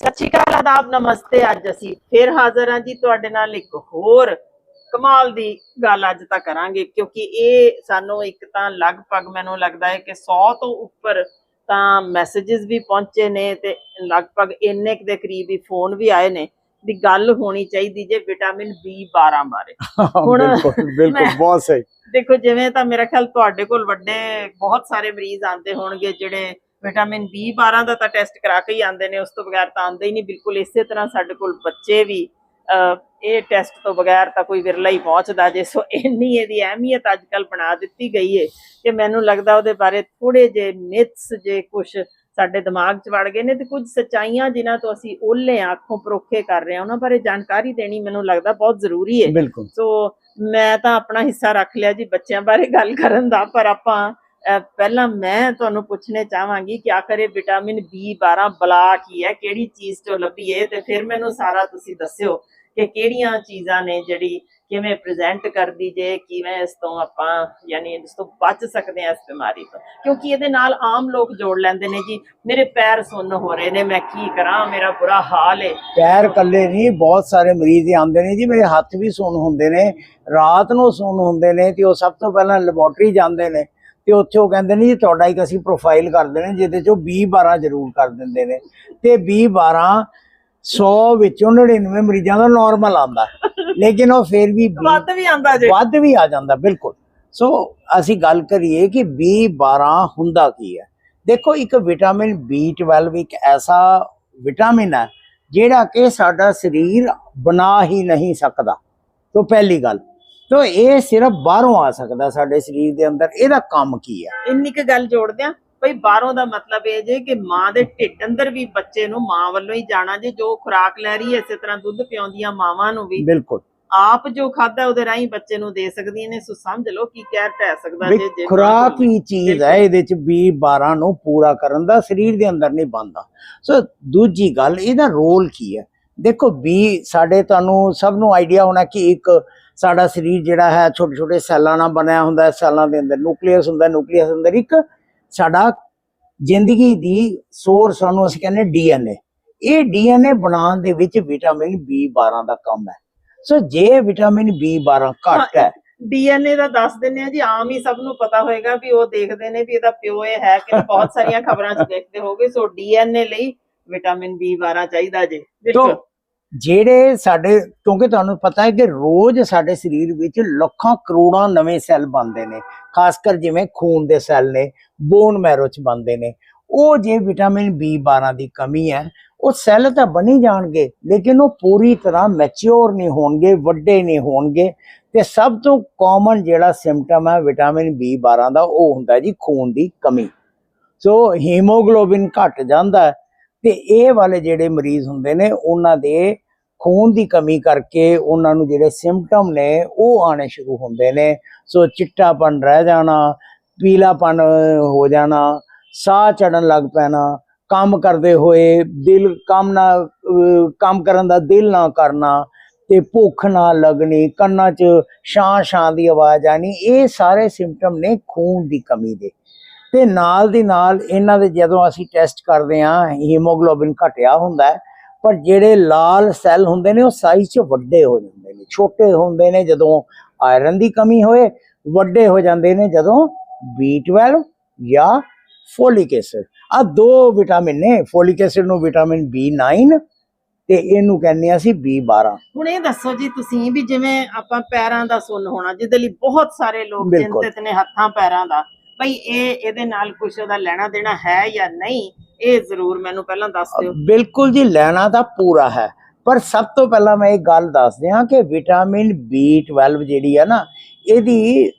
ਸਤਿ ਸ਼੍ਰੀ ਅਕਾਲ ਆਦਾਬ ਨਮਸਤੇ। ਅੱਜ ਅਸੀਂ ਫਿਰ ਹਾਜ਼ਰ ਹਾਂ ਜੀ ਤੁਹਾਡੇ ਨਾਲ ਇੱਕ ਹੋਰ ਕਮਾਲ ਦੀ ਗੱਲ ਅੱਜ ਤਾਂ ਕਰਾਂਗੇ ਕਿਉਂਕਿ ਇਹ ਸਾਨੂੰ ਇੱਕ ਤਾਂ ਲਗਭਗ ਮੈਨੂੰ ਲੱਗਦਾ ਹੈ ਕਿ 100 ਤੋਂ ਉੱਪਰ ਤਾਂ ਮੈਸੇजेस ਵੀ ਪਹੁੰਚੇ ਨੇ ਤੇ ਲਗਭਗ ਇੰਨੇ ਦੇ ਕਰੀਬ ਹੀ ਫੋਨ ਵੀ ਆਏ ਨੇ ਵੀ ਗੱਲ ਹੋਣੀ ਚਾਹੀਦੀ ਜੇ ਵਿਟਾਮਿਨ B12 ਬਾਰੇ ਹੁਣ ਬਿਲਕੁਲ ਬਹੁਤ ਸਹੀ। ਦੇਖੋ ਜਿਵੇਂ ਤਾਂ ਮੇਰਾ ਖਿਆਲ ਤੁਹਾਡੇ ਕੋਲ ਵੱਡੇ ਬਹੁਤ ਸਾਰੇ ਮਰੀਜ਼ ਆਉਂਦੇ ਹੋਣਗੇ ਜਿਹੜੇ ਵਿਟਾਮਿਨ B12 ਦਾ ਤਾਂ ਟੈਸਟ ਕਰਾ ਕੇ ਹੀ ਆਉਂਦੇ ਨੇ ਉਸ ਤੋਂ ਬਗੈਰ ਤਾਂ ਆਉਂਦੇ ਹੀ ਨਹੀਂ ਬਿਲਕੁਲ ਇਸੇ ਤਰ੍ਹਾਂ ਸਾਡੇ ਕੋਲ ਬੱਚੇ ਵੀ ਇਹ ਟੈਸਟ ਤੋਂ ਬਗੈਰ ਤਾਂ ਕੋਈ ਵਿਰਲਾ ਹੀ ਪਹੁੰਚਦਾ ਜੇ ਸੋ ਇੰਨੀ ਇਹਦੀ ਅਹਿਮੀਅਤ ਅੱਜ ਕੱਲ ਬਣਾ ਦਿੱਤੀ ਗਈ ਹੈ ਕਿ ਮੈਨੂੰ ਲੱਗਦਾ ਉਹਦੇ ਬਾਰੇ ਥੋੜੇ ਜੇ ਮਿਥਸ ਜੇ ਕੁਝ ਸਾਡੇ ਦਿਮਾਗ 'ਚ ਵੜ ਗਏ ਨੇ ਤੇ ਕੁਝ ਸਚਾਈਆਂ ਜਿਨ੍ਹਾਂ ਤੋਂ ਅਸੀਂ ਓਲੇ ਅੱਖੋਂ ਪਰੋਖੇ ਕਰ ਰਹੇ ਹਾਂ ਉਹਨਾਂ ਬਾਰੇ ਜਾਣਕਾਰੀ ਦੇਣੀ ਮੈਨੂੰ ਲੱਗਦਾ ਬਹੁਤ ਜ਼ਰੂਰੀ ਹੈ ਸੋ ਮੈਂ ਤਾਂ ਆਪਣਾ ਹਿੱਸਾ ਰੱਖ ਲਿਆ ਜੀ ਬੱਚਿਆਂ ਬਾਰੇ ਗੱਲ ਕਰਨ ਦਾ ਪਰ ਆਪਾਂ ਪਹਿਲਾਂ ਮੈਂ ਤੁਹਾਨੂੰ ਪੁੱਛਣੇ ਚਾਹਾਂਗੀ ਕਿ ਆਖਰ ਇਹ ਵਿਟਾਮਿਨ B12 ਬਲਾ ਕੀ ਹੈ, ਕਿਹੜੀ ਚੀਜ਼ ਤੋਂ ਲੱਭੀ ਹੈ ਤੇ ਫਿਰ ਮੈਨੂੰ ਸਾਰਾ ਤੁਸੀਂ ਦੱਸਿਓ ਕਿ ਕਿਹੜੀਆਂ ਚੀਜ਼ਾਂ ਨੇ ਜਿਹੜੀ ਕਿਵੇਂ ਪ੍ਰੈਜ਼ੈਂਟ ਕਰਦੀ ਜੇ, ਕਿਵੇਂ ਇਸ ਤੋਂ ਆਪਾਂ ਯਾਨੀ ਇਸ ਤੋਂ ਬਚ ਸਕਦੇ ਹਾਂ ਇਸ ਬਿਮਾਰੀ ਤੋਂ। ਕਿਉਂਕਿ ਇਹਦੇ ਨਾਲ ਆਮ ਲੋਕ ਜੋੜ ਲੈਂਦੇ ਨੇ ਜੀ, ਮੇਰੇ ਪੈਰ ਸੁੰਨ ਹੋ ਰਹੇ ਨੇ, ਮੈਂ ਕੀ ਕਰਾਂ, ਮੇਰਾ ਬੁਰਾ ਹਾਲ ਹੈ ਪੈਰ ਕੱਲੇ ਨਹੀਂ, ਬਹੁਤ ਸਾਰੇ ਮਰੀਜ਼ ਆਉਂਦੇ ਨੇ ਜੀ, ਮੇਰੇ ਹੱਥ ਵੀ ਸੁੰਨ ਹੁੰਦੇ ਨੇ, ਰਾਤ ਨੂੰ ਸੁੰਨ ਹੁੰਦੇ ਨੇ, ਤੇ ਉਹ ਸਭ ਤੋਂ ਪਹਿਲਾਂ ਲੈਬੋਰਟਰੀ ਜਾਂਦੇ ਨੇ। ਤੇ ਉੱਥੇ ਉਹ ਕਹਿੰਦੇ ਨੇ ਜੀ ਤੁਹਾਡਾ ਇੱਕ ਅਸੀਂ ਪ੍ਰੋਫਾਈਲ ਕਰਦੇ ਨੇ ਜਿਹਦੇ ਚੋਂ 20 12 ਜ਼ਰੂਰ ਕਰ ਦਿੰਦੇ ਨੇ। ਤੇ 20 12 100 ਵਿੱਚੋਂ 99 ਮਰੀਜ਼ਾਂ ਦਾ ਨਾਰਮਲ ਆਂਦਾ ਲੇਕਿਨ ਉਹ ਫਿਰ ਵੀ 20 ਵੱਧ ਵੀ ਆਂਦਾ ਜੇ। ਵੱਧ ਵੀ ਆ ਜਾਂਦਾ ਬਿਲਕੁਲ। ਸੋ ਅਸੀਂ ਗੱਲ ਕਰੀਏ ਕਿ B12 ਹੁੰਦਾ ਕੀ ਹੈ। ਦੇਖੋ ਇੱਕ ਵਿਟਾਮਿਨ B12 ਇੱਕ ਐਸਾ ਵਿਟਾਮਿਨ ਹੈ ਜਿਹੜਾ ਕਿ ਸਾਡਾ ਸਰੀਰ ਬਣਾ ਹੀ ਨਹੀਂ ਸਕਦਾ। ਤੋਂ ਪਹਿਲੀ ਗੱਲ। ਤੋਂ ਇਹ ਸਿਰਫ ਬਾਹਰੋਂ ਆ ਸਕਦਾ ਸਾਡੇ ਸਰੀਰ ਦੇ ਅੰਦਰ ਇਹਦਾ ਕੰਮ ਕੀ ਹੈ ਇੰਨੀ ਕੁ ਗੱਲ ਜੋੜਦੇ ਆ ਭਈ ਬਾਹਰੋਂ ਦਾ ਮਤਲਬ ਇਹ ਜੇ ਕਿ ਮਾਂ ਦੇ ਢਿੱਡ ਅੰਦਰ ਵੀ ਬੱਚੇ ਨੂੰ ਮਾਂ ਵੱਲੋਂ ਹੀ ਜਾਣਾ ਜੇ ਜੋ ਖੁਰਾਕ ਲੈ ਰਹੀ ਹੈ ਇਸੇ ਤਰ੍ਹਾਂ ਦੁੱਧ ਪਿਆਉਂਦੀਆਂ ਮਾਵਾਂ ਨੂੰ ਵੀ। ਬਿਲਕੁਲ। ਆਪ ਜੋ ਖਾਦਾ ਉਹਦੇ ਰਾਹੀਂ ਬੱਚੇ ਨੂੰ ਦੇ ਸਕਦੀਆਂ ਨੇ। ਸੋ ਸਮਝ ਲਓ ਕੀ ਕਹਿ ਟਹਿ ਸਕਦਾ ਵੀ ਜੇ ਜੇ ਖੁਰਾਕ ਹੀ ਚੀਜ਼ ਹੈ ਇਹਦੇ ਚ B12 ਨੂੰ ਪੂਰਾ ਕਰਨ ਦਾ ਸਰੀਰ ਦੇ ਅੰਦਰ ਨਹੀਂ ਬਣਦਾ। ਸੋ ਦੂਜੀ ਗੱਲ ਇਹਦਾ ਰੋਲ ਕੀ ਹੈ ਦੇਖੋ B ਸਾਡੇ ਤੁਹਾਨੂੰ ਸਭ ਨੂੰ ਆਈਡੀਆ ਹੋਣਾ ਕਿ ਇੱਕ ਸਾਡਾ ਸਰੀਰ ਜਿਹੜਾ ਹੈ ਛੋਟੇ ਛੋਟੇ ਸੈੱਲਾਂ ਨਾਲ ਬਣਿਆ ਹੁੰਦਾ ਹੈ ਸੈੱਲਾਂ ਦੇ ਅੰਦਰ ਨਿਊਕਲੀਅਸ ਹੁੰਦਾ ਨਿਊਕਲੀਅਸ ਅੰਦਰ ਇੱਕ ਸਾਡਾ ਜ਼ਿੰਦਗੀ ਦੀ ਸੋਰਸ ਸਾਨੂੰ ਅਸੀਂ ਕਹਿੰਦੇ ਡੀਐਨਏ ਇਹ ਡੀਐਨਏ ਬਣਾਉਣ ਦੇ ਵਿੱਚ ਵਿਟਾਮਿਨ B12 ਦਾ ਕੰਮ ਹੈ। ਸੋ ਜੇ ਵਿਟਾਮਿਨ B12 ਘੱਟ ਹੈ ਡੀਐਨਏ ਦਾ ਦੱਸ ਦਿੰਨੇ ਆ ਜੀ ਆਮ ਹੀ ਸਭ ਨੂੰ ਪਤਾ ਹੋਏਗਾ ਵੀ ਉਹ ਦੇਖਦੇ ਨੇ ਵੀ ਇਹਦਾ ਪਿਓ ਇਹ ਹੈ ਕਿ ਬਹੁਤ ਸਾਰੀਆਂ ਖਬਰਾਂ 'ਚ ਦੇਖਦੇ ਹੋਗੇ ਸੋ ਡੀਐਨਏ ਲਈ ਵਿਟਾਮਿਨ B12 ਚਾਹੀਦਾ ਜੇ। ਬਿਲਕੁਲ। ਜਿਹੜੇ ਸਾਡੇ, ਕਿਉਂਕਿ ਤੁਹਾਨੂੰ ਪਤਾ ਹੈ ਕਿ ਰੋਜ਼ ਸਾਡੇ ਸਰੀਰ ਵਿੱਚ ਲੱਖਾਂ ਕਰੋੜਾਂ ਨਵੇਂ ਸੈੱਲ ਬਣਦੇ ਨੇ, ਖਾਸ ਕਰ ਜਿਵੇਂ ਖੂਨ ਦੇ ਸੈੱਲ ਨੇ ਬੋਨ ਮੈਰੋ ਚ ਬਣਦੇ ਨੇ। ਉਹ ਜੇ ਵਿਟਾਮਿਨ B12 ਦੀ ਕਮੀ ਹੈ, ਉਹ ਸੈੱਲ ਤਾਂ ਬਣੀ ਜਾਣਗੇ, ਲੇਕਿਨ ਉਹ ਪੂਰੀ ਤਰ੍ਹਾਂ ਮੈਚਿਓਰ ਨਹੀਂ ਹੋਣਗੇ, ਵੱਡੇ ਨਹੀਂ ਹੋਣਗੇ। ਤੇ ਸਭ ਤੋਂ ਕਾਮਨ ਜਿਹੜਾ ਸਿੰਪਟਮ ਹੈ ਵਿਟਾਮਿਨ B12 ਦਾ, ਉਹ ਹੁੰਦਾ ਜੀ ਖੂਨ ਦੀ ਕਮੀ। ਸੋ ਹੀਮੋਗਲੋਬਿਨ ਘਟ ਜਾਂਦਾ ਹੈ, ਤੇ ਇਹ ਵਾਲੇ ਜਿਹੜੇ ਮਰੀਜ਼ ਹੁੰਦੇ ਨੇ, ਉਹਨਾਂ ਦੇ ਖੂਨ ਦੀ ਕਮੀ ਕਰਕੇ ਉਹਨਾਂ ਨੂੰ ਜਿਹੜੇ ਸਿੰਪਟਮ ਨੇ ਉਹ ਆਣੇ ਸ਼ੁਰੂ ਹੁੰਦੇ ਨੇ। ਸੋ ਚਿੱਟਾਪਨ ਰਹਿ ਜਾਣਾ, ਪੀਲਾਪਨ ਹੋ ਜਾਣਾ, ਸਾਹ ਚੜਨ ਲੱਗ ਪੈਣਾ, ਕੰਮ ਕਰਦੇ ਹੋਏ ਦਿਲ ਕੰਮ ਨਾ ਕੰਮ ਕਰਨ ਦਾ ਦਿਲ ਨਾ ਕਰਨਾ ਤੇ ਭੁੱਖ ਨਾ ਲੱਗਣੀ, ਕੰਨਾਂ 'ਚ ਛਾਂ ਛਾਂ ਦੀ ਆਵਾਜ਼ ਆਣੀ ਇਹ ਸਾਰੇ ਸਿੰਪਟਮ ਨੇ ਖੂਨ ਦੀ ਕਮੀ ਦੇ। ਤੇ ਨਾਲ ਦੀ ਨਾਲ ਇਹਨਾਂ ਦੇ ਜਦੋਂ ਅਸੀਂ ਟੈਸਟ ਕਰਦੇ ਹਾਂ ਹੀਮੋਗਲੋਬਿਨ ਘਟਿਆ ਹੁੰਦਾ ਹੈ ਪਰ ਜਿਹੜੇ ਲਾਲ ਸੈੱਲ ਹੁੰਦੇ ਨੇ ਉਹ ਸਾਈਜ਼ 'ਚ ਵੱਡੇ ਹੋ ਜਾਂਦੇ ਨੇ। ਛੋਟੇ ਹੁੰਦੇ ਨੇ ਜਦੋਂ ਆਇਰਨ ਦੀ ਕਮੀ ਹੋਏ ਵੱਡੇ ਹੋ ਜਾਂਦੇ ਨੇ ਜਦੋਂ B12 ਜਾਂ ਫੋਲਿਕ ਐਸਿਡ ਆ ਦੋ ਵਿਟਾਮਿਨ ਨੇ ਫੋਲਿਕ ਐਸਿਡ ਨੂੰ ਵਿਟਾਮਿਨ B9 ਤੇ ਇਹਨੂੰ ਕਹਿੰਦੇ ਆ ਅਸੀਂ B12 ਹੁਣ ਇਹ ਦੱਸੋ ਜੀ ਤੁਸੀਂ ਵੀ ਜਿਵੇਂ ਆਪਾਂ ਪੈਰਾਂ ਦਾ ਸੁੰਨ ਹੋਣਾ ਜਿਹਦੇ ਲਈ ਬਹੁਤ ਸਾਰੇ ਲੋਕ। ਚਿੰਤਿਤ ਨੇ ਹੱਥਾਂ ਪੈਰਾਂ ਦਾ ਭਈ ਇਹ ਇਹਦੇ ਨਾਲ ਕੁਝ ਉਹਦਾ ਲੈਣਾ ਦੇਣਾ ਹੈ ਜਾਂ ਨਹੀਂ ਇਹ ਜ਼ਰੂਰ ਮੈਨੂੰ ਪਹਿਲਾਂ ਦੱਸ ਦਿਓ। ਬਿਲਕੁਲ ਜੀ ਲੈਣਾ ਤਾਂ ਪੂਰਾ ਹੈ। ਪਰ ਸਭ ਤੋਂ ਪਹਿਲਾਂ ਮੈਂ ਇਹ ਗੱਲ ਦੱਸ ਦਿਆਂ ਕਿ ਵਿਟਾਮਿਨ B12 ਜਿਹੜੀ ਹੈ ਨਾ ਇਹਦੀ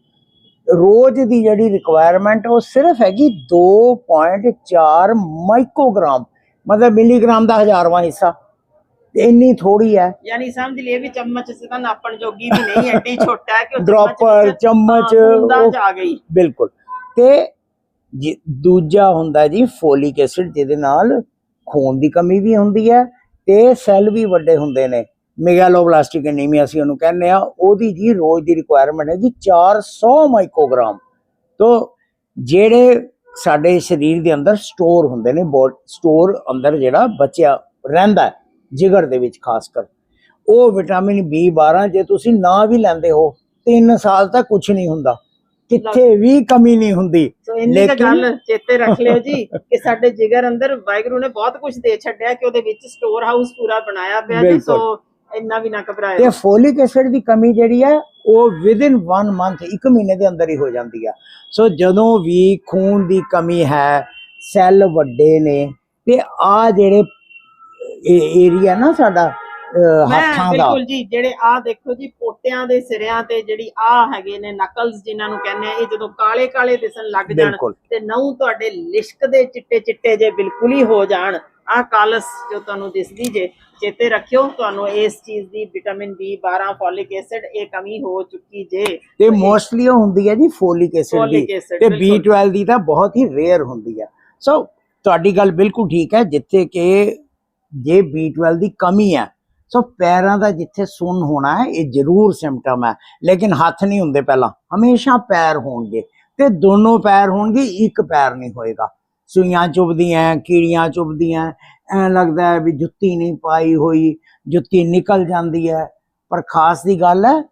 ਰੋਜ਼ ਦੀ ਜਿਹੜੀ ਰਿਕੁਆਇਰਮੈਂਟ ਉਹ ਸਿਰਫ ਹੈਗੀ 2.4 ਮਾਈਕਰੋਗ੍ਰਾਮ ਮਤਲਬ ਮਿਲੀਗ੍ਰਾਮ ਦਾ ਹਜ਼ਾਰਵਾਂ ਹਿੱਸਾ। ਇੰਨੀ ਥੋੜੀ ਹੈ। ਯਾਨੀ ਸਮਝ ਲਈਏ ਵੀ ਚਮਚ ਸੇ ਤਾਂ ਨਾਪਣ ਜੋਗੀ ਵੀ ਨਹੀਂ ਐਡੀ ਛੋਟਾ ਹੈ ਕਿ ਡ੍ਰੌਪਰ ਚਮਚ ਉਹ ਆ ਬਿਲਕੁਲ। ਤੇ ਦੂਜਾ ਹੁੰਦਾ ਜੀ ਫੋਲਿਕ ਐਸਿਡ, ਜਿਹਦੇ ਨਾਲ ਖੂਨ ਦੀ ਕਮੀ ਵੀ ਹੁੰਦੀ ਹੈ ਤੇ ਸੈੱਲ ਵੀ ਵੱਡੇ ਹੁੰਦੇ ਨੇ। ਮੈਗਾਲੋਬਲਾਸਟਿਕ ਐਨੀਮੀਆ ਅਸੀਂ ਉਹਨੂੰ ਕਹਿੰਦੇ ਆ ਉਹਦੀ ਜੀ ਰੋਜ਼ ਦੀ ਰਿਕੁਆਇਰਮੈਂਟ ਹੈ ਜੀ 400 ਮਾਈਕਰੋਗ੍ਰਾਮ ਤੋਂ ਜਿਹੜੇ ਸਾਡੇ ਸਰੀਰ ਦੇ ਅੰਦਰ ਸਟੋਰ ਹੁੰਦੇ ਨੇ ਸਟੋਰ ਅੰਦਰ ਜਿਹੜਾ ਬਚਿਆ ਰਹਿੰਦਾ ਜਿਗਰ ਦੇ ਵਿੱਚ ਖਾਸ ਕਰ। ਉਹ ਵਿਟਾਮਿਨ B12 ਜੇ ਤੁਸੀਂ ਨਾ ਵੀ ਲੈਂਦੇ ਹੋ 3 ਸਾਲ ਤੱਕ ਕੁਝ ਨਹੀਂ ਹੁੰਦਾ। ਕਿੱਥੇ ਵੀ ਕਮੀ ਨਹੀਂ ਹੁੰਦੀ। ਸੋ ਇੰਨੀ ਕੁ ਲੇਕਿਨ- ਗੱਲ ਚੇਤੇ ਰੱਖ ਲਿਓ ਜੀ ਕਿ ਸਾਡੇ ਜਿਗਰ ਅੰਦਰ ਵਾਹਿਗੁਰੂ ਨੇ ਬਹੁਤ ਕੁਝ ਦੇ ਛੱਡਿਆ ਕਿ ਉਹਦੇ ਵਿੱਚ ਸਟੋਰ ਹਾਊਸ ਪੂਰਾ ਬਣਾਇਆ ਪਿਆ ਜੀ। ਸੋ ਇੰਨਾ ਵੀ ਨਾ ਤੇ ਘਬਰਾਇਓ ਫੋਲਿਕ ਐਸਿਡ ਦੀ ਕਮੀ ਜਿਹੜੀ ਹੈ ਉਹ ਵਿਦਿਨ 1 ਮੰਥ ਇੱਕ ਮਹੀਨੇ ਦੇ ਅੰਦਰ ਹੀ ਹੋ ਜਾਂਦੀ ਹੈ ਸੋ ਜਦੋਂ ਵੀ ਖੂਨ ਦੀ ਕਮੀ ਹੈ ਸੈੱਲ ਵੱਡੇ ਨੇ ਤੇ ਆ ਜਿਹੜੇ ਏਰੀਆ ਨਾ ਸਾਡਾ ਹੱਥਾਂ ਦਾ। ਬਿਲਕੁਲ ਜੀ ਜਿਹੜੇ ਆ ਦੇਖੋ ਜੀ ਪੋਟਿਆਂ ਦੇ ਸਿਰਿਆਂ ਤੇ ਜਿਹੜੀ ਆ ਹੈਗੇ ਨੇ ਨਕਲਸ ਜਿਨ੍ਹਾਂ ਨੂੰ ਕਹਿੰਦੇ ਆ ਇਹ ਜਦੋਂ ਕਾਲੇ ਕਾਲੇ ਦਿਸਣ ਲੱਗ ਜਾਣ ਤੇ ਨਹੁੰ ਤੁਹਾਡੇ ਲਿਸ਼ਕ ਦੇ ਚਿੱਟੇ ਚਿੱਟੇ ਜੇ ਬਿਲਕੁਲ ਹੀ ਹੋ ਜਾਣ ਆ ਕਾਲਸ ਜੋ ਤੁਹਾਨੂੰ ਦਿਸਦੀ ਜੇ ਚੇਤੇ ਰੱਖਿਓ ਤੁਹਾਨੂੰ ਇਸ ਚੀਜ਼ ਦੀ ਵਿਟਾਮਿਨ B12 ਫੋਲਿਕ ਐਸਿਡ ਇਹ ਕਮੀ ਹੋ ਚੁੱਕੀ ਜੇ। ਤੇ ਮੋਸਟਲੀ ਹੁੰਦੀ ਹੈ ਜੀ ਫੋਲਿਕ ਐਸਿਡ ਦੀ। ਤੇ ਬਿਲਕੁਲ। B12 ਦੀ ਤਾਂ ਬਹੁਤ ਹੀ ਰੇਅਰ ਹੁੰਦੀ ਹੈ ਸੋ ਤੁਹਾਡੀ ਗੱਲ ਬਿਲਕੁਲ ਠੀਕ ਹੈ ਜਿੱਥੇ ਕਿ ਜੇ B12 ਦੀ ਕਮੀ ਹੈ ਸੋ ਪੈਰਾਂ ਦਾ ਜਿੱਥੇ ਸੁੰਨ ਹੋਣਾ ਹੈ, ਇਹ ਜ਼ਰੂਰ ਸਿੰਪਟਮ ਹੈ। ਲੇਕਿਨ ਹੱਥ ਨਹੀਂ ਹੁੰਦੇ ਪਹਿਲਾਂ। ਹਮੇਸ਼ਾ ਪੈਰ ਹੋਣਗੇ ਤੇ ਦੋਨੋਂ ਪੈਰ ਹੋਣਗੇ, ਇੱਕ ਪੈਰ ਨਹੀਂ ਹੋਏਗਾ। ਸੂਈਆਂ ਚੁਭਦੀਆਂ, ਕੀੜੀਆਂ ਚੁਭਦੀਆਂ, ਐ ਲੱਗਦਾ ਹੈ ਵੀ ਜੁੱਤੀ ਨਹੀਂ ਪਾਈ ਹੋਈ, ਜੁੱਤੀ ਨਿਕਲ ਜਾਂਦੀ ਹੈ। ਪਰ ਖਾਸ ਦੀ ਗੱਲ ਹੈ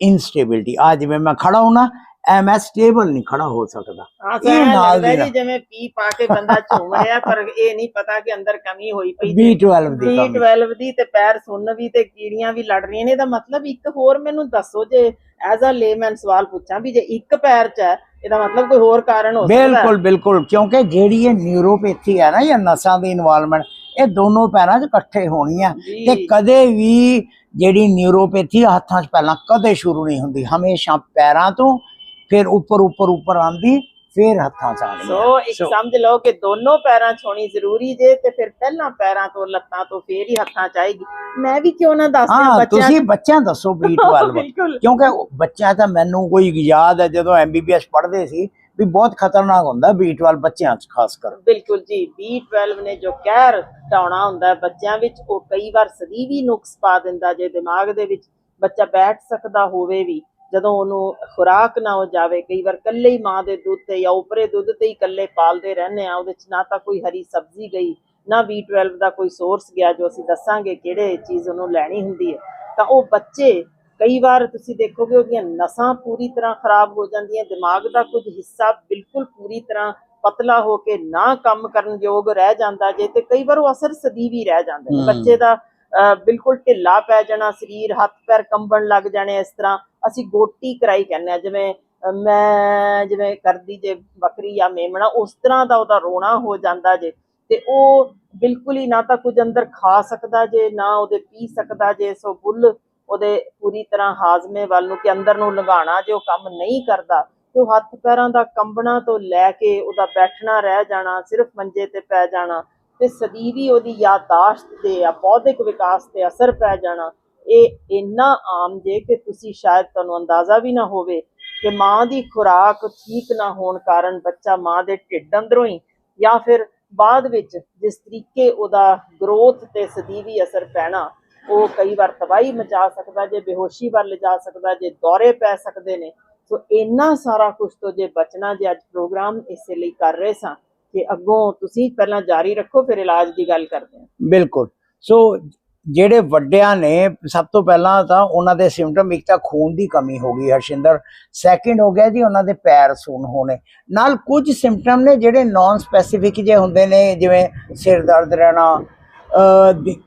ਇਨਸਟੇਬਿਲਿਟੀ ਆ ਜਿਵੇਂ ਮੈਂ ਖੜਾ ਹਾਂ ਨਾ ਐ ਮੈਂ ਸਟੇਬਲ ਨਹੀਂ ਖੜਾ ਹੋ ਸਕਦਾ ਇਹ ਨਾਲ ਦੀ। ਜਿਵੇਂ ਪੀ ਪਾ ਕੇ ਬੰਦਾ ਝੂਮ ਰਿਹਾ ਪਰ ਇਹ ਨਹੀਂ ਪਤਾ ਕਿ ਅੰਦਰ ਕਮੀ ਹੋਈ ਪਈ ਜੇ। B12 ਦੀ ਕਮੀ B12 ਦੀ ਤੇ ਪੈਰ ਸੁੰਨ ਵੀ ਤੇ ਕੀੜੀਆਂ ਵੀ ਲੜ ਰਹੀਆਂ ਨੇ ਇਹਦਾ ਮਤਲਬ ਇੱਕ ਹੋਰ ਮੈਨੂੰ ਦੱਸੋ ਜੇ ਐਜ਼ ਅ ਲੇਮੈਨ ਸਵਾਲ ਪੁੱਛਾਂ ਵੀ ਜੇ ਇੱਕ ਪੈਰ 'ਚ ਹੈ ਇਹਦਾ ਮਤਲਬ ਕੋਈ ਹੋਰ ਕਾਰਨ ਹੋ ਸਕਦਾ? ਬਿਲਕੁਲ ਬਿਲਕੁਲ ਕਿਉਂਕਿ ਜਿਹੜੀ ਇਹ ਨਿਊਰੋਪੈਥੀ ਹੈ ਨਾ ਜਾਂ ਨਸਾਂ ਦੀ ਇਨਵੋਲਵਮੈਂਟ ਇਹ ਦੋਨੋਂ ਪੈਰਾਂ 'ਚ ਇਕੱਠੇ ਹੋਣੀਆਂ ਤੇ ਕਦੇ ਵੀ ਜਿਹੜੀ ਨਿਊਰੋਪੈਥੀ ਹੱਥਾਂ 'ਚ ਪਹਿਲਾਂ ਕਦੇ ਸ਼ੁਰੂ ਨਹੀਂ ਹੁੰਦੀ ਹਮੇਸ਼ਾ ਪੈਰਾਂ ਤੋਂ ਫਿਰ ਉੱਪਰ ਉੱਪਰ ਉੱਪਰ ਆਂਦੀ ਫਿਰ ਹੱਥਾਂ 'ਚ ਆਉਂਦੀ ਸੋ ਇੱਕ ਸਮਝ ਲਓ ਕਿ ਦੋਨੋਂ ਪੈਰਾਂ 'ਚ ਹੋਣੀ ਜ਼ਰੂਰੀ ਜੇ ਤੇ ਫਿਰ ਪਹਿਲਾਂ ਪੈਰਾਂ ਤੋਂ ਲੱਤਾਂ ਤੋਂ ਫੇਰ ਹੀ ਹੱਥਾਂ 'ਚ ਆਏਗੀ ਮੈਂ ਵੀ ਕਿਉਂ ਨਾ ਦੱਸ ਦਿਆਂ ਹਾਂ ਬੱਚਿਆਂ ਤੁਸੀਂ ਬੱਚਿਆਂ ਦੱਸੋ B12 ਬਿਲਕੁਲ। ਕਿਉਂਕਿ ਬੱਚਿਆਂ ਤਾਂ ਮੈਨੂੰ ਕੋਈ ਯਾਦ ਹੈ ਜਦੋਂ ਐਮਬੀਬੀਐਸ ਪੜ੍ਹਦੇ ਸੀ ਵੀ ਬਹੁਤ ਖਤਰਨਾਕ ਹੁੰਦਾ B12 ਬੱਚਿਆਂ 'ਚ ਖਾਸ ਕਰ। ਬਿਲਕੁਲ ਜੀ B12 ਨੇ ਜੋ ਕਹਿਰ ਢਾਉਣਾ ਹੁੰਦਾ ਹੈ ਬੱਚਿਆਂ ਵਿੱਚ ਉਹ ਕਈ ਵਾਰ ਸਦੀਵੀ ਨੁਕਸ ਪਾ ਦਿੰਦਾ ਜੇ ਦਿਮਾਗ ਦੇ ਵਿੱਚ ਬੱਚਾ ਬੈਠ ਸਕਦਾ ਹੋਵੇ ਵੀ। ਜਦੋਂ ਉਹਨੂੰ ਖੁਰਾਕ ਨਾ ਹੋ ਜਾਵੇ ਕਈ ਵਾਰ ਕੱਲੇ ਹੀ ਮਾਂ ਦੇ ਦੁੱਧ ਤੇ ਜਾਂ ਉਪਰੇ ਦੁੱਧ ਤੇ ਹੀ ਕੱਲੇ ਪਾਲਦੇ ਰਹਿੰਦੇ ਆ ਉਹਦੇ ਚ ਨਾ ਤਾਂ ਕੋਈ ਹਰੀ ਸਬਜ਼ੀ ਗਈ ਨਾ B12 ਦਾ ਕੋਈ ਸੋਰਸ ਗਿਆ ਜੋ ਅਸੀਂ ਦੱਸਾਂਗੇ ਕਿਹੜੇ ਚੀਜ਼ ਉਹਨੂੰ ਲੈਣੀ ਹੁੰਦੀ ਹੈ ਤਾਂ ਉਹ ਬੱਚੇ ਕਈ ਵਾਰ ਤੁਸੀਂ ਦੇਖੋਗੇ ਉਹਦੀਆਂ ਨਸਾਂ ਪੂਰੀ ਤਰ੍ਹਾਂ ਖਰਾਬ ਹੋ ਜਾਂਦੀਆਂ ਦਿਮਾਗ ਦਾ ਕੁਝ ਹਿੱਸਾ ਬਿਲਕੁਲ ਪੂਰੀ ਤਰ੍ਹਾਂ ਪਤਲਾ ਹੋ ਕੇ ਨਾ ਕੰਮ ਕਰਨ ਯੋਗ ਰਹਿ ਜਾਂਦਾ ਜੇ ਤੇ ਕਈ ਵਾਰ ਉਹ ਅਸਰ ਸਦੀਵੀ ਰਹਿ ਜਾਂਦੇ। ਬੱਚੇ ਦਾ ਬਿਲਕੁਲ ਢਿੱਲਾ ਪੈ ਜਾਣਾ ਸਰੀਰ ਹੱਥ ਪੈਰ ਕੰਬਣ ਲੱਗ ਜਾਣੇ ਇਸ ਤਰ੍ਹਾਂ ਅਸੀਂ ਗੋਟੀ ਕਰਾਈ ਕਹਿੰਦੇ ਆ ਜਿਵੇਂ ਮੈਂ ਜਿਵੇਂ ਕਰਦੀ ਜੇ ਬੱਕਰੀ ਜਾਂ ਮੇਮਣਾ, ਉਸ ਤਰ੍ਹਾਂ ਦਾ ਉਹਦਾ ਰੋਣਾ ਹੋ ਜਾਂਦਾ ਜੇ। ਤੇ ਉਹ ਬਿਲਕੁਲ ਹੀ ਨਾ ਤਾਂ ਕੁਝ ਅੰਦਰ ਖਾ ਸਕਦਾ ਜੇ, ਨਾ ਉਹਦੇ ਪੀ ਸਕਦਾ ਜੇ, ਸੋ ਬੁੱਲ ਉਹਦੇ ਪੂਰੀ ਤਰ੍ਹਾਂ ਹਾਜ਼ਮੇ ਵੱਲ ਨੂੰ ਕਿ ਅੰਦਰ ਨੂੰ ਲੰਘਾਣਾ ਜੇ ਉਹ ਕੰਮ ਨਹੀਂ ਕਰਦਾ, ਤੇ ਉਹ ਹੱਥ ਪੈਰਾਂ ਦਾ ਕੰਬਣਾ ਤੋਂ ਲੈ ਕੇ ਉਹਦਾ ਬੈਠਣਾ, ਰਹਿ ਜਾਣਾ, ਸਿਰਫ ਮੰਜੇ ਤੇ ਪੈ ਜਾਣਾ, ਤੇ ਸਦੀਵੀ ਉਹਦੀ ਯਾਦਾਸ਼ਤ ਤੇ ਆ ਬੌਧਿਕ ਵਿਕਾਸ ਤੇ ਅਸਰ ਪੈ ਜਾਣਾ। ਇਹ ਇੰਨਾ ਆਮ ਜੇ ਕਿ ਤੁਸੀਂ ਸ਼ਾਇਦ ਤੁਹਾਨੂੰ ਅੰਦਾਜ਼ਾ ਵੀ ਨਾ ਹੋਵੇ ਕਿ ਮਾਂ ਦੀ ਖੁਰਾਕ ਠੀਕ ਨਾ ਹੋਣ ਕਾਰਨ ਬੱਚਾ ਮਾਂ ਦੇ ਢਿੱਡ ਅੰਦਰੋਂ ਹੀ ਜਾਂ ਫਿਰ ਬਾਅਦ ਵਿੱਚ ਜਿਸ ਤਰੀਕੇ ਉਹਦਾ ਗਰੋਥ ਤੇ ਸਦੀਵੀ ਅਸਰ ਪੈਣਾ, ਉਹ ਕਈ ਵਾਰ ਤਬਾਹੀ ਮਚਾ ਸਕਦਾ ਜੇ, ਬੇਹੋਸ਼ੀ ਵੱਲ ਲਿਜਾ ਸਕਦਾ ਜੇ, ਦੌਰੇ ਪੈ ਸਕਦੇ ਨੇ। ਸੋ ਇੰਨਾ ਸਾਰਾ ਕੁਝ ਤੋਂ ਜੇ ਬਚਣਾ ਜੇ ਅੱਜ ਪ੍ਰੋਗਰਾਮ ਇਸੇ ਲਈ ਕਰ ਰਹੇ ਸਾਂ ਕਿ ਅੱਗੋਂ ਤੁਸੀਂ ਪਹਿਲਾਂ ਜਾਰੀ ਰੱਖੋ, ਫਿਰ ਇਲਾਜ ਦੀ ਗੱਲ ਕਰਦੇ ਹਾਂ। ਬਿਲਕੁਲ। ਸੋ ਜਿਹੜੇ ਵੱਡਿਆਂ ਨੇ ਸਭ ਤੋਂ ਪਹਿਲਾਂ ਤਾਂ ਉਹਨਾਂ ਦੇ ਸਿੰਪਟਮ ਇੱਕ ਤਾਂ ਖੂਨ ਦੀ ਕਮੀ ਹੋ ਗਈ ਹਰਸ਼ਿੰਦਰ ਸੈਕਿੰਡ ਹੋ ਗਿਆ ਜੀ ਉਹਨਾਂ ਦੇ ਪੈਰ ਸੂਨ ਹੋਣੇ। ਨਾਲ ਕੁਝ ਸਿੰਪਟਮ ਨੇ ਜਿਹੜੇ ਨਾਨ ਸਪੈਸੀਫਿਕ ਜੇ ਹੁੰਦੇ ਨੇ, ਜਿਵੇਂ ਸਿਰ ਦਰਦ ਰਹਿਣਾ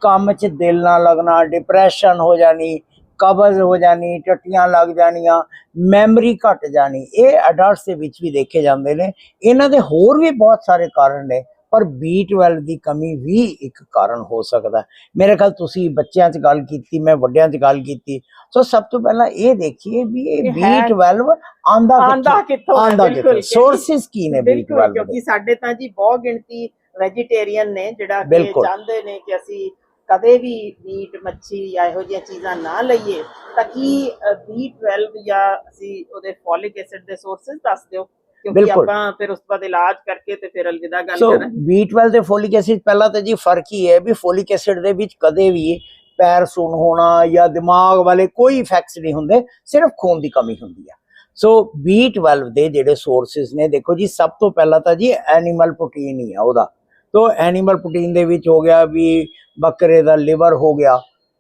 ਕੰਮ 'ਚ ਦਿਲ ਨਾ ਲੱਗਣਾ ਡਿਪਰੈਸ਼ਨ ਹੋ ਜਾਣੀ, ਕਬਜ਼ ਹੋ ਜਾਣੀ, ਟੱਟੀਆਂ ਲੱਗ ਜਾਣੀਆਂ ਮੈਮਰੀ ਘਟ ਜਾਣੀ। ਇਹ ਅਡਲਟਸ ਦੇ ਵਿੱਚ ਵੀ ਦੇਖੇ ਜਾਂਦੇ ਨੇ। ਇਹਨਾਂ ਦੇ ਹੋਰ ਵੀ ਬਹੁਤ ਸਾਰੇ ਕਾਰਨ ਨੇ। ਪਰ B12 ਦੀ ਕਮੀ ਵੀ ਇੱਕ ਕਾਰਨ ਹੋ ਸਕਦਾ। ਮੇਰੇ ਖਿਆਲ ਤੁਸੀਂ ਬੱਚਿਆਂ 'ਚ ਗੱਲ ਕੀਤੀ ਮੈਂ ਵੱਡਿਆਂ 'ਚ ਗੱਲ ਕੀਤੀ ਸੋ ਸਭ ਤੋਂ ਪਹਿਲਾਂ ਇਹ ਦੇਖੀਏ ਵੀ ਇਹ ਇਹ ਹੈ- B12 ਆਂਦਾ ਆਂਦਾ ਕਿੱਥੋਂ? ਆਂਦਾ ਕਿੱਥੋਂ ਸੋਰਸਸ ਕੀ ਨੇ ਬਿਲਕੁਲ B12 ਦੇ ਕਿਉਂਕਿ ਸਾਡੇ ਤਾਂ ਜੀ ਬਹੁਤ ਗਿਣਤੀ ਵੈਜੀਟੇਰੀਅਨ ਨੇ ਜਿਹੜਾ ਕਿ। ਚਾਹੁੰਦੇ ਨੇ ਕਿ ਅਸੀਂ ਕਦੇ ਵੀ ਮੀਟ ਮੱਛੀ ਜਾਂ ਇਹੋ ਜਿਹੀਆਂ ਚੀਜ਼ਾਂ ਨਾ ਲਈਏ ਤਾਂ ਕਿ ਅ, B12 ਜਾਂ ਅਸੀਂ ਉਹਦੇ ਫੋਲਿਕ ਐਸਿਡ ਦੇ ਸੋਰਸਸ ਦੱਸ ਦਿਓ ਕਿਉਂਕਿ ਬਿਲਕੁਲ। ਆਪਾਂ ਫਿਰ ਉਸ ਤੋਂ ਬਾਅਦ ਇਲਾਜ ਕਰਕੇ ਤੇ ਫਿਰ ਅਲਵਿਦਾ ਗੱਲ ਸੋ ਕਰਾਂਗੇ। B12 ਤੇ ਫੋਲਿਕ ਐਸਿਡ ਪਹਿਲਾਂ ਤਾਂ ਜੀ ਫ਼ਰਕ ਹੀ ਹੈ ਵੀ ਫੋਲਿਕ ਐਸਿਡ ਦੇ ਵਿੱਚ ਕਦੇ ਵੀ ਪੈਰ ਸੁੰਨ ਹੋਣਾ ਜਾਂ ਦਿਮਾਗ ਵਾਲੇ ਕੋਈ ਇਫੈਕਟਸ ਨਹੀਂ ਹੁੰਦੇ ਸਿਰਫ ਖੂਨ ਦੀ ਕਮੀ ਹੁੰਦੀ ਹੈ ਸੋ B12 ਦੇ ਜਿਹੜੇ ਸੋਰਸਸ ਨੇ ਦੇਖੋ ਜੀ ਸਭ ਤੋਂ ਪਹਿਲਾਂ ਤਾਂ ਜੀ ਐਨੀਮਲ ਪ੍ਰੋਟੀਨ ਹੀ ਆ ਉਹਦਾ। ਤੋ ਐਨੀਮਲ ਪ੍ਰੋਟੀਨ ਦੇ ਵਿੱਚ ਹੋ ਗਿਆ ਵੀ ਬੱਕਰੇ ਦਾ ਲਿਵਰ ਹੋ ਗਿਆ।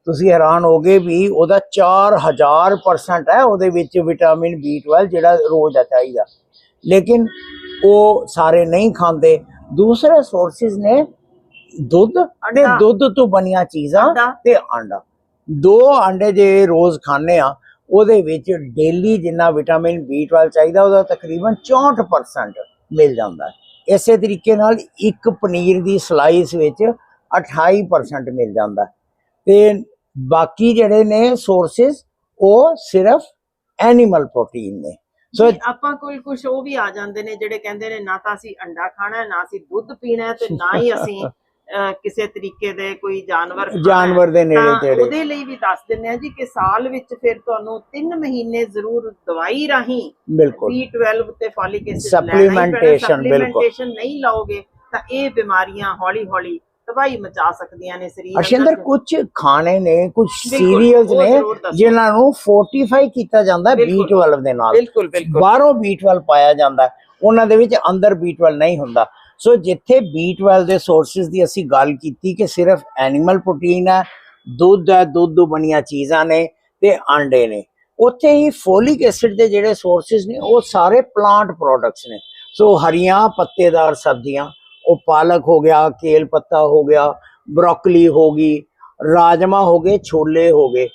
ਤੁਸੀਂ ਹੈਰਾਨ ਹੋਗੇ ਵੀ ਉਹਦਾ 4000% ਹੈ ਉਹਦੇ ਵਿੱਚ ਵਿਟਾਮਿਨ B12 ਜਿਹੜਾ ਰੋਜ਼ ਦਾ ਚਾਹੀਦਾ। ਲੇਕਿਨ ਉਹ ਸਾਰੇ ਨਹੀਂ ਖਾਂਦੇ। ਦੂਸਰੇ ਸੋਰਸਿਸ ਨੇ ਦੁੱਧ ਤੇ। ਦੁੱਧ ਤੋਂ ਬਣੀਆਂ ਚੀਜ਼ਾਂ। ਤੇ ਆਂਡਾ ਦੋ ਆਂਡੇ ਜੇ ਰੋਜ਼ ਖਾਂਦੇ ਆ ਉਹਦੇ ਵਿੱਚ ਡੇਲੀ ਜਿੰਨਾ ਵਿਟਾਮਿਨ B12 ਚਾਹੀਦਾ ਉਹਦਾ ਤਕਰੀਬਨ 64% ਮਿਲ ਜਾਂਦਾ। ਹੈ ਇਸੇ ਤਰੀਕੇ ਨਾਲ ਇੱਕ ਪਨੀਰ ਦੀ ਸਲਾਈਸ ਵਿੱਚ 28% ਮਿਲ ਜਾਂਦਾ। ਤੇ ਬਾਕੀ ਜਿਹੜੇ ਨੇ ਸੋਰਸਸ ਉਹ ਸਿਰਫ ਐਨੀਮਲ ਪ੍ਰੋਟੀਨ ਨੇ। ਸੋ ਆਪਾਂ ਕੋਲ ਕੁਝ ਉਹ ਵੀ ਆ ਜਾਂਦੇ ਨੇ ਜਿਹੜੇ ਕਹਿੰਦੇ ਨੇ ਨਾ ਤਾਂ ਅਸੀਂ ਅੰਡਾ ਖਾਣਾ ਨਾ ਅਸੀਂ ਦੁੱਧ ਪੀਣਾ ਤੇ ਨਾ ਹੀ ਅਸੀਂ ਕਿਸੇ ਤਰੀਕੇ ਦੇ ਕੋਈ ਜਾਨਵਰ। ਜਾਨਵਰ ਦੇ ਨੇੜੇ ਤੇੜੇ ਉਹਦੇ ਲਈ ਵੀ ਦੱਸ ਦਿੰਦੇ ਆ ਜੀ ਕਿ ਸਾਲ ਵਿੱਚ ਫਿਰ ਤੁਹਾਨੂੰ 3 ਮਹੀਨੇ ਜ਼ਰੂਰ ਦਵਾਈ ਰਾਹੀਂ ਬਿਲਕੁਲ B12 ਤੇ ਫੋਲਿਕ ਐਸਿਡ Supplementation, ਬਿਲਕੁਲ। ਨਹੀਂ ਲਾਓਗੇ ਤਾਂ ਇਹ ਬਿਮਾਰੀਆਂ ਹੌਲੀ ਹੌਲੀ ਤਬਾਹੀ ਮਚਾ ਸਕਦੀਆਂ ਨੇ ਸਰੀਰ ਅਸ਼ਿੰਦਰ। ਕੁਝ ਖਾਣੇ ਨੇ ਕੁਝ ਸੀਰੀਅਲਸ ਨੇ। ਜਿਨ੍ਹਾਂ ਨੂੰ ਫੋਰਟੀਫਾਈ ਕੀਤਾ ਜਾਂਦਾ ਹੈ ਬਿਲਕੁਲ। B12 ਦੇ ਨਾਲ ਬਿਲਕੁਲ ਬਿਲਕੁਲ ਬਾਹਰੋਂ B12 ਪਾਇਆ ਜਾਂਦਾ ਉਹਨਾਂ ਦੇ ਵਿੱਚ ਅੰਦਰ B12 ਨਹੀਂ ਹੁੰਦਾ ਸੋ ਜਿੱਥੇ B12 ਦੇ ਸੋਰਸਸ ਦੀ ਅਸੀਂ ਗੱਲ ਕੀਤੀ ਕਿ ਸਿਰਫ ਐਨੀਮਲ ਪ੍ਰੋਟੀਨ ਹੈ ਦੁੱਧ ਹੈ ਦੁੱਧ ਤੋਂ ਬਣੀਆਂ ਚੀਜ਼ਾਂ ਨੇ ਤੇ ਆਂਡੇ ਨੇ ਉੱਥੇ ਹੀ ਫੋਲਿਕ ਐਸਿਡ ਦੇ ਜਿਹੜੇ ਸੋਰਸਸ ਨੇ ਉਹ ਸਾਰੇ ਪਲਾਂਟ ਪ੍ਰੋਡਕਟਸ ਨੇ ਸੋ ਹਰੀਆਂ ਪੱਤੇਦਾਰ ਸਬਜ਼ੀਆਂ ਉਹ ਪਾਲਕ ਹੋ ਗਿਆ, ਕੇਲ ਪੱਤਾ ਹੋ ਗਿਆ, ਬਰੋਕਲੀ ਹੋ ਗਈ, ਰਾਜਮਾ ਹੋ ਗਏ, ਛੋਲੇ ਹੋ ਗਏ।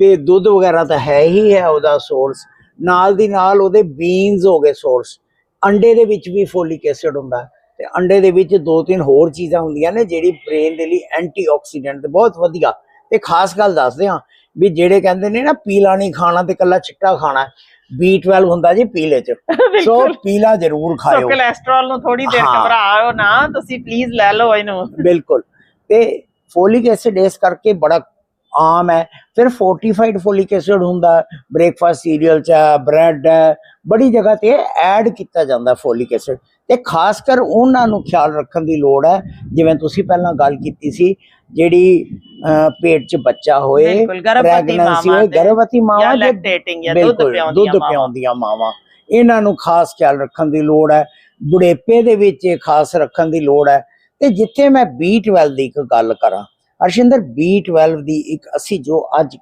ਤੇ ਦੁੱਧ ਵਗੈਰਾ ਤਾਂ ਹੈ ਹੀ ਹੈ ਉਹਦਾ ਸੋਰਸ ਨਾਲ ਦੀ ਨਾਲ ਉਹਦੇ ਬੀਨਸ ਹੋ ਗਏ ਸੋਰਸ ਅੰਡੇ ਦੇ ਵਿੱਚ ਵੀ ਫੋਲਿਕ ਐਸਿਡ ਹੁੰਦਾ। ਹੈ ਤੇ ਅੰਡੇ ਦੇ ਵਿੱਚ ਦੋ ਤਿੰਨ ਹੋਰ ਚੀਜ਼ਾਂ ਹੁੰਦੀਆਂ ਨੇ ਜਿਹੜੀ ਬ੍ਰੇਨ ਦੇ ਲਈ ਐਂਟੀਆਕਸੀਡੈਂਟ ਤੇ ਬਹੁਤ ਵਧੀਆ। ਤੇ ਖਾਸ ਗੱਲ ਦੱਸਦੇ ਹਾਂ ਵੀ ਜਿਹੜੇ ਕਹਿੰਦੇ ਨੇ ਨਾ ਪੀਲਾ ਨਹੀਂ ਖਾਣਾ ਤੇ ਕੱਲਾ ਚਿੱਟਾ ਖਾਣਾ B12 ਹੁੰਦਾ ਜੀ ਪੀਲੇ ਚ। ਸੋ ਪੀਲਾ ਜ਼ਰੂਰ ਸੋ ਖਾਇਓ ਕੋਲੇਸਟ੍ਰੋਲ ਨੂੰ ਥੋੜੀ ਦੇਰ। ਘਬਰਾਓ ਨਾ ਤੁਸੀਂ ਪਲੀਜ਼ ਲੈ ਲਓ ਇਹਨੂੰ। ਬਿਲਕੁਲ। ਤੇ ਫੋਲਿਕ ਐਸਿਡ ਇਸ ਕਰਕੇ ਬੜਾ ਆਮ ਹੈ। ਫਿਰ ਫੋਰਟੀਫਾਈਡ ਫੋਲਿਕ ਐਸਿਡ ਹੁੰਦਾ ਬ੍ਰੇਕਫਾਸਟ ਸੀਰੀਅਲ ਚ ਬ੍ਰੈਡ ਹੈ ਬੜੀ ਜਗ੍ਹਾ ਤੇ ਐਡ ਕੀਤਾ ਜਾਂਦਾ ਫੋਲਿਕ ਐਸਿਡ ਤੇ ਖਾਸ ਕਰ ਉਹਨਾਂ ਨੂੰ ਖਿਆਲ ਰੱਖਣ ਦੀ ਲੋੜ ਹੈ। ਜਿਵੇਂ ਤੁਸੀਂ ਪਹਿਲਾਂ ਗੱਲ ਕੀਤੀ ਸੀ ਜਿਹੜੀ ਪੇਟ 'ਚ ਬੱਚਾ ਹੋਏ ਮਾਵਾਂ ਹੋਏ ਗਰਭਵਤੀ ਜਾਂ ਮਾਵਾਂ ਦੇ ਲੈਕਟੇਟਿੰਗ ਜਾਂ ਦੁੱਧ ਪਿਆਉਂਦੀਆਂ ਮਾਵਾਂ। ਇਹਨਾਂ ਨੂੰ ਖਾਸ ਖਿਆਲ ਰੱਖਣ ਦੀ ਲੋੜ ਹੈ। ਬੁਢੇਪੇ ਦੇ ਵਿੱਚ ਇਹ ਖਾਸ ਰੱਖਣ ਦੀ ਲੋੜ ਹੈ। ਤੇ ਜਿੱਥੇ ਮੈਂ B12 ਦੀ ਇੱਕ ਗੱਲ ਕਰਾਂ ਅਰਸ਼ਿੰਦਰ B12 ਦੀ ਇੱਕ ਅਸੀਂ ਜੋ ਅੱਜ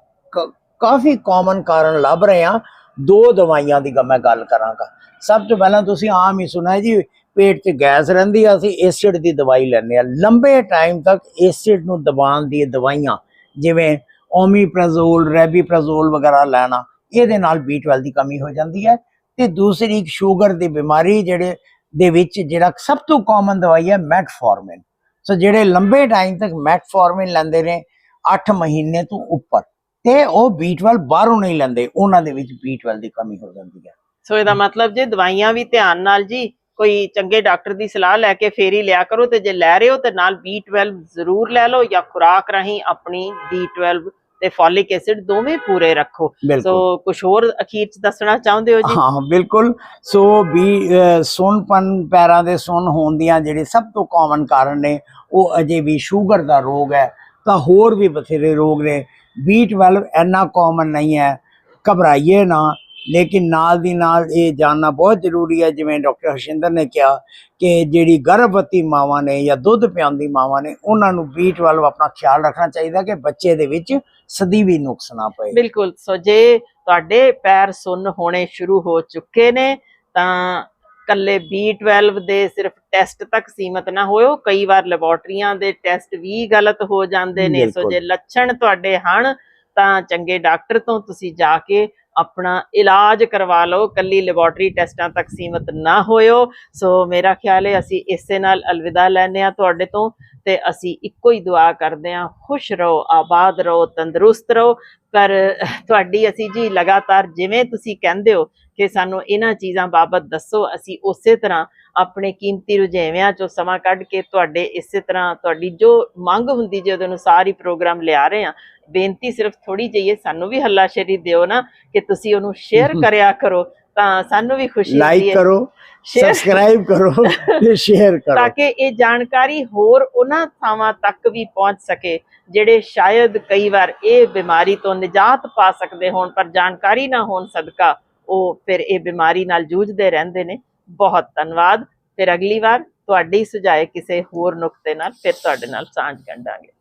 ਕਾਫੀ ਕਾਮਨ ਕਾਰਨ ਲੱਭ ਰਹੇ ਹਾਂ ਦੋ ਦਵਾਈਆਂ ਦੀ ਮੈਂ ਗੱਲ ਕਰਾਂਗਾ। ਸਭ ਤੋਂ ਪਹਿਲਾਂ ਤੁਸੀਂ ਆਮ ਹੀ ਸੁਣਿਆ ਜੀ, ਪੇਟ 'ਚ ਗੈਸ ਰਹਿੰਦੀ ਆ, ਅਸੀਂ ਐਸਿਡ ਦੀ ਦਵਾਈ ਲੈਂਦੇ ਆ। ਲੰਬੇ ਟਾਈਮ ਤੱਕ ਐਸਿਡ ਨੂੰ ਦਬਾਉਣ ਦੀ ਦਵਾਈਆਂ, ਜਿਵੇਂ ਓਮੀਪ੍ਰਾਜ਼ੋਲ ਰੈਬੀਪ੍ਰਾਜ਼ੋਲ ਵਗੈਰਾ ਲੈਣਾ, ਇਹਦੇ ਨਾਲ B12 ਦੀ ਕਮੀ ਹੋ ਜਾਂਦੀ ਹੈ। ਤੇ ਦੂਸਰੀ ਇੱਕ ਸ਼ੂਗਰ ਦੀ ਬਿਮਾਰੀ ਜਿਹੜੇ, ਦੇ ਵਿੱਚ ਜਿਹੜਾ ਸਭ ਤੋਂ ਕਾਮਨ ਦਵਾਈ ਹੈ ਮੈਟਫੋਰਮਿਨ ਸੋ ਜਿਹੜੇ ਲੰਬੇ ਟਾਈਮ ਤੱਕ ਮੈਟਫੋਰਮਿਨ ਲੈਂਦੇ ਨੇ 8 ਮਹੀਨੇ ਤੋਂ ਉੱਪਰ, ਤੇ ਉਹ B12 ਬਾਹਰੋਂ ਨਹੀਂ ਲੈਂਦੇ, ਉਹਨਾਂ ਦੇ ਵਿੱਚ B12 ਦੀ ਕਮੀ ਹੋ ਜਾਂਦੀ ਹੈ। ਸੋ ਇਹਦਾ ਮਤਲਬ ਜੇ ਦਵਾਈਆਂ ਵੀ ਧਿਆਨ ਨਾਲ ਜੀ ਕੋਈ ਚੰਗੇ ਡਾਕਟਰ ਦੀ ਸਲਾਹ ਲੈ ਕੇ ਫੇਰ ਹੀ ਲਿਆ ਕਰੋ ਤੇ ਜੇ ਲੈ ਰਹੇ ਹੋ ਤੇ ਨਾਲ B12 ਜ਼ਰੂਰ ਲੈ ਲਓ ਜਾਂ ਖੁਰਾਕ ਰਾਹੀਂ ਆਪਣੀ B12 ਤੇ ਫੋਲਿਕ ਐਸਿਡ ਦੋਵੇਂ ਪੂਰੇ ਰੱਖੋ। ਸੋ ਕੁਝ ਹੋਰ ਅਖੀਰ ਚ ਦੱਸਣਾ ਚਾਹੁੰਦੇ ਹੋ ਜੀ? ਹਾਂ ਬਿਲਕੁਲ। ਸੋ ਵੀ ਸੁੰਨਪਨ ਪੈਰਾਂ ਦੇ ਸੁੰਨ ਹੋਣ ਦੀਆਂ ਜਿਹੜੇ ਸਭ ਤੋਂ ਕਾਮਨ ਕਾਰਨ ਨੇ ਉਹ ਅਜੇ ਵੀ ਸ਼ੂਗਰ ਦਾ ਰੋਗ ਹੈ ਤਾਂ ਹੋਰ ਵੀ ਬਥੇਰੇ ਰੋਗ ਨੇ। B12 ਇੰਨਾ ਕਾਮਨ ਨਹੀਂ ਹੈ ਘਬਰਾਈਏ ਨਾ। ਲੇਕਿਨ ਨਾਲ ਦੀ ਨਾਲ ਇਹ ਜਾਨਣਾ ਬਹੁਤ ਜ਼ਰੂਰੀ ਹੈ ਜਿਵੇਂ ਡਾਕਟਰ ਹਰਸ਼ਿੰਦਰ ਨੇ ਕਿਹਾ ਕਿ ਜਿਹੜੀ ਗਰਭਵਤੀ ਮਾਵਾਂ ਨੇ ਜਾਂ ਦੁੱਧ ਪਿਆਉਂਦੀ ਮਾਵਾਂ ਨੇ ਉਹਨਾਂ ਨੂੰ B12 ਆਪਣਾ ਖਿਆਲ ਰੱਖਣਾ ਚਾਹੀਦਾ ਕਿ ਬੱਚੇ ਦੇ ਵਿੱਚ ਸਦੀ ਵੀ ਨੁਕਸ ਨਾ ਪਏ ਬਿਲਕੁਲ ਸੋ ਜੇ ਤੁਹਾਡੇ ਪੈਰ ਸੁੰਨ ਹੋਣੇ ਸ਼ੁਰੂ ਹੋ ਚੁੱਕੇ ਨੇ ਤਾਂ ਕੱਲੇ B12 ਦੇ ਸਿਰਫ ਟੈਸਟ ਤੱਕ ਸੀਮਤ ਨਾ ਹੋਇਓ ਕਈ ਵਾਰ ਲੈਬੋਰਟਰੀਆਂ ਦੇ ਟੈਸਟ ਵੀ ਗਲਤ ਹੋ ਜਾਂਦੇ ਨੇ ਸੋ। ਜੇ ਲੱਛਣ ਤੁਹਾਡੇ ਹਨ ਤਾਂ ਚੰਗੇ ਡਾਕਟਰ ਤੋਂ ਤੁਸੀਂ ਜਾ ਕੇ ਆਪਣਾ ਇਲਾਜ ਕਰਵਾ ਲਓ, ਕੱਲੀ ਲੈਬੋਰਟਰੀ ਟੈਸਟਾਂ ਤੱਕ ਸੀਮਤ ਨਾ ਹੋਇਓ। ਸੋ ਮੇਰਾ ਖਿਆਲ ਹੈ, ਅਸੀਂ ਇਸੇ ਨਾਲ ਅਲਵਿਦਾ ਲੈਂਦੇ ਆ ਤੁਹਾਡੇ ਤੋਂ ਤੇ ਅਸੀਂ ਇੱਕੋ ਹੀ ਦੁਆ ਕਰਦੇ ਹਾਂ, ਖੁਸ਼ ਰਹੋ, ਆਬਾਦ ਰਹੋ, ਤੰਦਰੁਸਤ ਰਹੋ। ਪਰ ਤੁਹਾਡੀ ਅਸੀਂ ਜੀ ਲਗਾਤਾਰ ਜਿਵੇਂ ਤੁਸੀਂ ਕਹਿੰਦੇ ਹੋ ਕਿ ਸਾਨੂੰ ਇਹਨਾਂ ਚੀਜ਼ਾਂ ਬਾਬਤ ਦੱਸੋ, ਅਸੀਂ ਉਸੇ ਤਰ੍ਹਾਂ ਆਪਣੇ ਕੀਮਤੀ ਰੁਝੇਵਿਆਂ ਚੋਂ ਸਮਾਂ ਕੱਢ ਕੇ ਤੁਹਾਡੇ ਇਸੇ ਤਰ੍ਹਾਂ ਤੁਹਾਡੀ ਜੋ ਮੰਗ ਹੁੰਦੀ ਜੇ ਉਹਦੇ ਅਨੁਸਾਰ ਹੀ ਪ੍ਰੋਗਰਾਮ ਲਿਆ ਰਹੇ ਹਾਂ। ਬੇਨਤੀ ਸਿਰਫ ਥੋੜੀ ਜਿਹੀ ਹੈ, ਸਾਨੂੰ ਵੀ ਹੱਲਾਸ਼ੇਰੀ ਦਿਓ ਨਾ ਕਿ ਤੁਸੀਂ ਉਹਨੂੰ ਸ਼ੇਅਰ ਕਰਿਆ ਕਰੋ ਤਾਂ ਸਾਨੂੰ ਵੀ ਖੁਸ਼ੀ ਹੁੰਦੀ ਲਾਈਕ ਕਰੋ ਸਬਸਕ੍ਰਾਈਬ ਕਰੋ ਤੇ ਸ਼ੇਅਰ ਕਰੋ। ਤਾਂ ਕਿ ਇਹ ਜਾਣਕਾਰੀ ਹੋਰ ਉਹਨਾਂ ਥਾਵਾਂ ਤੱਕ ਵੀ ਪਹੁੰਚ ਸਕੇ ਜਿਹੜੇ ਸ਼ਾਇਦ ਕਈ ਵਾਰ ਇਹ ਬਿਮਾਰੀ ਤੋਂ ਨਿਜਾਤ ਪਾ ਸਕਦੇ ਹੋਣ ਪਰ ਜਾਣਕਾਰੀ ਨਾ ਹੋਣ ਸਦਕਾ ਉਹ ਫਿਰ ਇਹ ਬਿਮਾਰੀ ਨਾਲ ਜੂਝਦੇ ਰਹਿੰਦੇ ਨੇ। ਬਹੁਤ ਧੰਨਵਾਦ। ਫਿਰ ਅਗਲੀ ਵਾਰ ਤੁਹਾਡੇ ਸੁਝਾਏ ਕਿਸੇ ਹੋਰ ਨੁਕਤੇ ਨਾਲ ਫਿਰ ਤੁਹਾਡੇ ਨਾਲ ਸਾਂਝ ਕੱਢਾਂਗੇ